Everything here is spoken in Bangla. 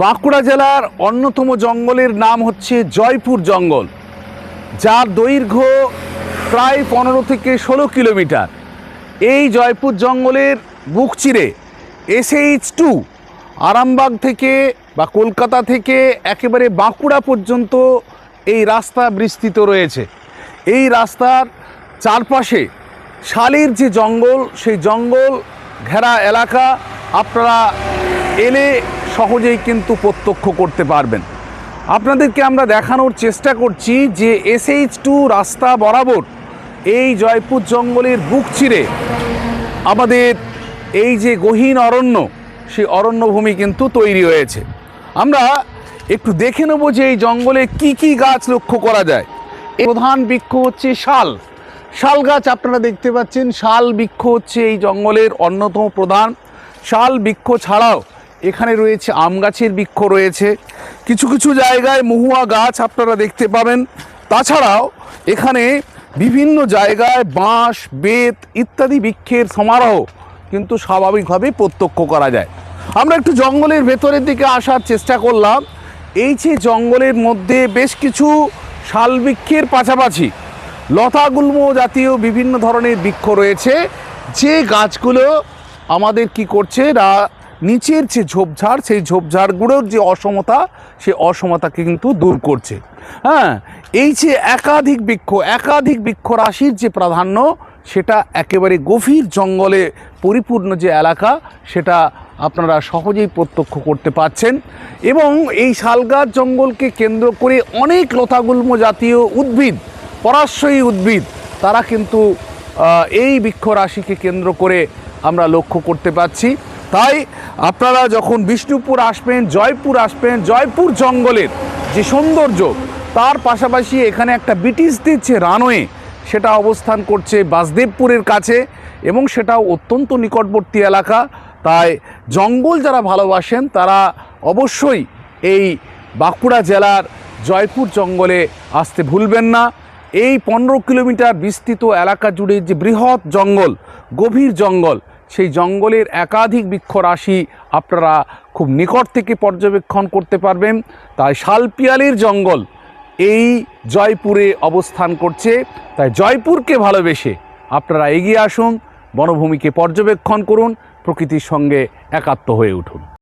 বাঁকুড়া জেলার অন্যতম জঙ্গলের নাম হচ্ছে জয়পুর জঙ্গল, যার দৈর্ঘ্য প্রায় পনেরো থেকে ষোলো কিলোমিটার। এই জয়পুর জঙ্গলের বুক চিরে এসএইচ টু আরামবাগ থেকে বা কলকাতা থেকে একেবারে বাঁকুড়া পর্যন্ত এই রাস্তা বিস্তৃত রয়েছে। এই রাস্তার চারপাশে শালির যে জঙ্গল, সেই জঙ্গল ঘেরা এলাকা আপনারা এলে সহজেই কিন্তু প্রত্যক্ষ করতে পারবেন। আপনাদেরকে আমরা দেখানোর চেষ্টা করছি যে এসএইচ টু রাস্তা বরাবর এই জয়পুর জঙ্গলের বুক চিরে আমাদের এই যে গহীন অরণ্য, সেই অরণ্যভূমি কিন্তু তৈরি হয়েছে। আমরা একটু দেখে নেব যে এই জঙ্গলে কি কি গাছ লক্ষ্য করা যায়। প্রধান বৃক্ষ হচ্ছে শাল। শাল গাছ আপনারা দেখতে পাচ্ছেন, শাল বৃক্ষ হচ্ছে এই জঙ্গলের অন্যতম প্রধান। শাল বৃক্ষ ছাড়াও এখানে রয়েছে আম গাছের বৃক্ষ রয়েছে। কিছু কিছু জায়গায় মহুয়া গাছ আপনারা দেখতে পাবেন। তাছাড়াও এখানে বিভিন্ন জায়গায় বাঁশ, বেত ইত্যাদি বৃক্ষের সমারোহ কিন্তু স্বাভাবিকভাবেই প্রত্যক্ষ করা যায়। আমরা একটু জঙ্গলের ভেতরের দিকে আসার চেষ্টা করলাম। এই যে জঙ্গলের মধ্যে বেশ কিছু শাল বৃক্ষের পাশাপাশি লতাগুল্ম জাতীয় বিভিন্ন ধরনের বৃক্ষ রয়েছে। যে গাছগুলো আমাদের কি করছে নিচের যে ঝোপঝাড়, সেই ঝোপঝাড়গুলোর যে অসমতা সেই অসমতাকে কিন্তু দূর করছে। হ্যাঁ এই যে একাধিক বৃক্ষ একাধিক বৃক্ষ রাশির যে প্রাধান্য, সেটা একেবারে গভীর জঙ্গলে পরিপূর্ণ যে এলাকা, সেটা আপনারা সহজেই প্রত্যক্ষ করতে পাচ্ছেন এবং এই শালগাছ জঙ্গলকে কেন্দ্র করে অনেক লতাগুল্ম জাতীয় উদ্ভিদ, পরাশ্রয়ী উদ্ভিদ, তারা কিন্তু এই বৃক্ষ রাশিকে কেন্দ্র করে আমরা লক্ষ্য করতে পাচ্ছি তাই আপনারা যখন বিষ্ণুপুর আসবেন, জয়পুর আসবেন, জয়পুর জঙ্গলের যে সৌন্দর্য, তার পাশাপাশি এখানে একটা ব্রিটিশদের যে রানওয়ে, সেটা অবস্থান করছে বাসদেবপুরের কাছে এবং সেটাও অত্যন্ত নিকটবর্তী এলাকা। তাই জঙ্গল যারা ভালোবাসেন, তারা অবশ্যই এই বাঁকুড়া জেলার জয়পুর জঙ্গলে আসতে ভুলবেন না। এই পনেরো কিলোমিটার বিস্তৃত এলাকা জুড়ে যে বৃহৎ জঙ্গল, গভীর জঙ্গল সেই জঙ্গলের একাধিক বৃক্ষ রাশি আপনারা খুব নিকট থেকে পর্যবেক্ষণ করতে পারবেন। তাই শালপিয়ালির জঙ্গল এই জয়পুরে অবস্থান করছে। তাই জয়পুরকে ভালোবেসে আপনারা এগিয়ে আসুন, বনভূমিকে পর্যবেক্ষণ করুন, প্রকৃতির সঙ্গে একাত্ম হয়ে উঠুন।